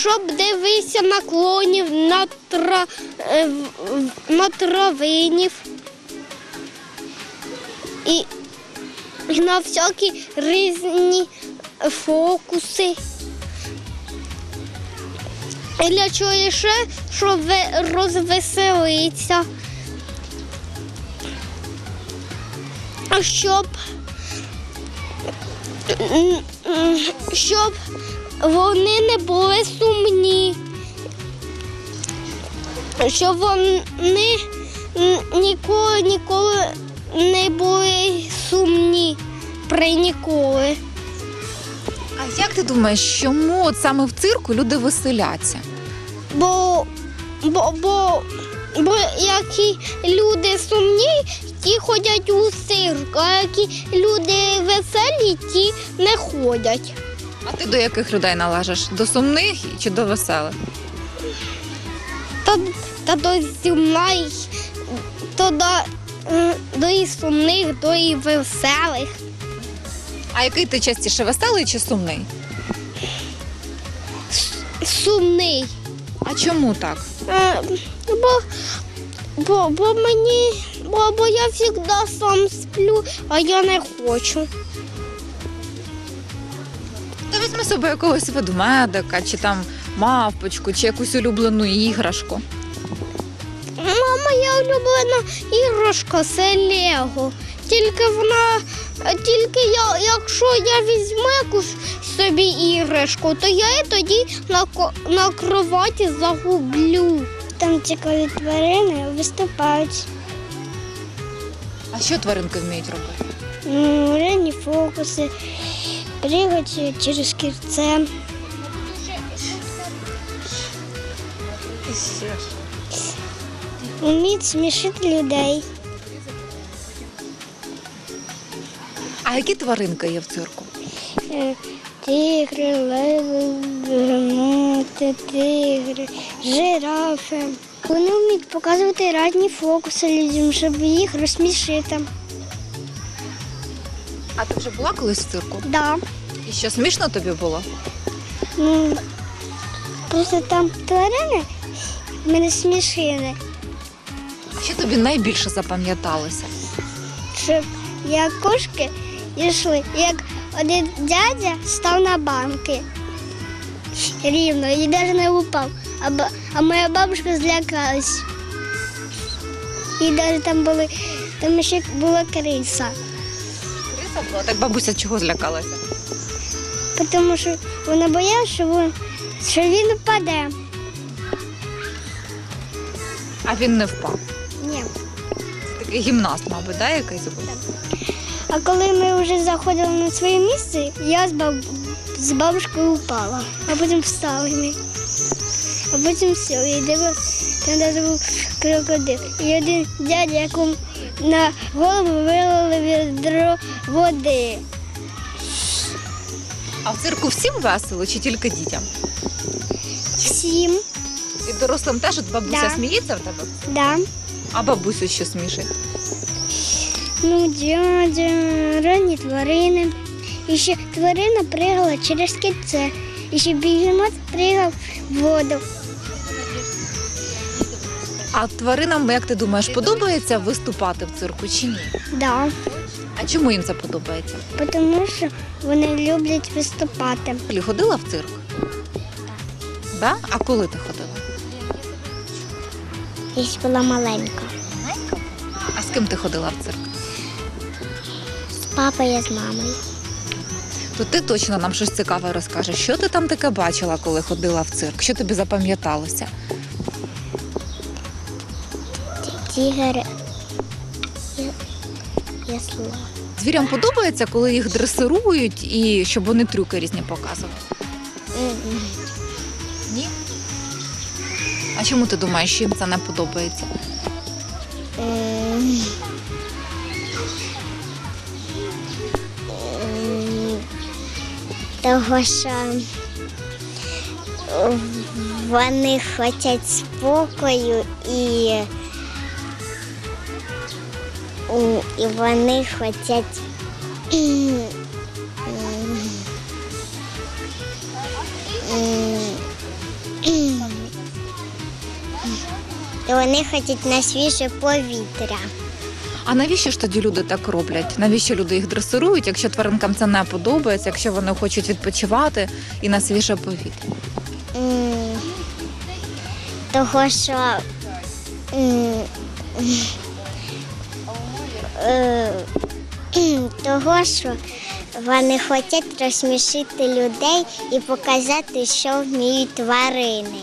щоб дивитися на клонів, на, тра, е, на травинів. І, на всякі різні фокуси. Для чого ще, щоб розвеселитися. Щоб, щоб вони не були сумні. Щоб вони ніколи, ніколи не були сумні при ніколи. А як ти думаєш, чому от саме в цирку люди веселяться? Бо, бо, бо, бо які люди сумні, ті ходять у цирк, а які люди веселі, ті не ходять. А ти до яких людей належиш? До сумних чи до веселих? Та, та до сумних, то до, до і сумних, до і веселих. А який ти частіше веселий чи сумний? Сумний. А чому так? Е, Бо, бо, бо мені, бо, бо я завжди сам сплю, а я не хочу. Візьми якогось ведмедика, чи там мавпочку, чи якусь улюблену іграшку. Мама, моя улюблена іграшка це Лего. Тільки вона, тільки я, якщо я візьму якусь собі іграшку, то я її тоді на, на кроваті загублю. Там цікаві тварини виступають. А що тваринки вміють робити? Рені фокуси, пригати через кільце. Вміють смішити людей. А які тваринки є в цирку? Е, Тигри, леви, тигри, жирафи. Вони вміють показувати різні фокуси людям, щоб їх розсмішити. А ти вже була колись в цирку? Да. І що смішно тобі було? Ну, просто там тварини мене смішили, що тобі найбільше запам'яталося? щоб як кошки йшли, як один дядя став на банки рівно і навіть не упав. А, ба- а моя бабушка злякалась. І навіть там були, там ще була криса. Була. Так бабуся чого злякалася? Тому що вона боялася, що він, що він впаде. А він не впав. Ні. Такий гімнаст, мабуть, да, якийсь був? А коли ми вже заходили на своє місце, я з, баб... з бабушкою упала, а потім встали ми. А потім все, і дивилась, там був крокодил. І один дядя, якому на голову вилили відро води. А в цирку всім весело чи тільки дітям? Всім, І дорослим теж от бабуся Да. сміється в тебе? да. А бабусю що смішить? Ну, дядя, ранні тварини. І ще тварина пригала через кільце. І ще бігемот пригав в воду. А тваринам, як ти думаєш, подобається виступати в цирку чи ні? Да. А чому їм це подобається? Тому що вони люблять виступати. Ти ходила в цирк? Да? А коли ти ходила? Я ще була маленька. А з ким ти ходила в цирк? З папою і з мамою. То ти точно нам щось цікаве розкажеш. Що ти там таке бачила, коли ходила в цирк? Що тобі запам'яталося? Тігр і слова. Звірям подобається, коли їх дресирують і щоб вони трюки різні показували? Ні. А чому ти думаєш, що їм це не подобається? Того, що вони хочуть спокою і, і вони хочуть І вони хочуть на свіже повітря. А навіщо ж тоді люди так роблять? Навіщо люди їх дресирують, якщо тваринкам це не подобається, якщо вони хочуть відпочивати і на свіже повітря? Того, що того, що вони хочуть розсмішити людей і показати, що вміють тварини.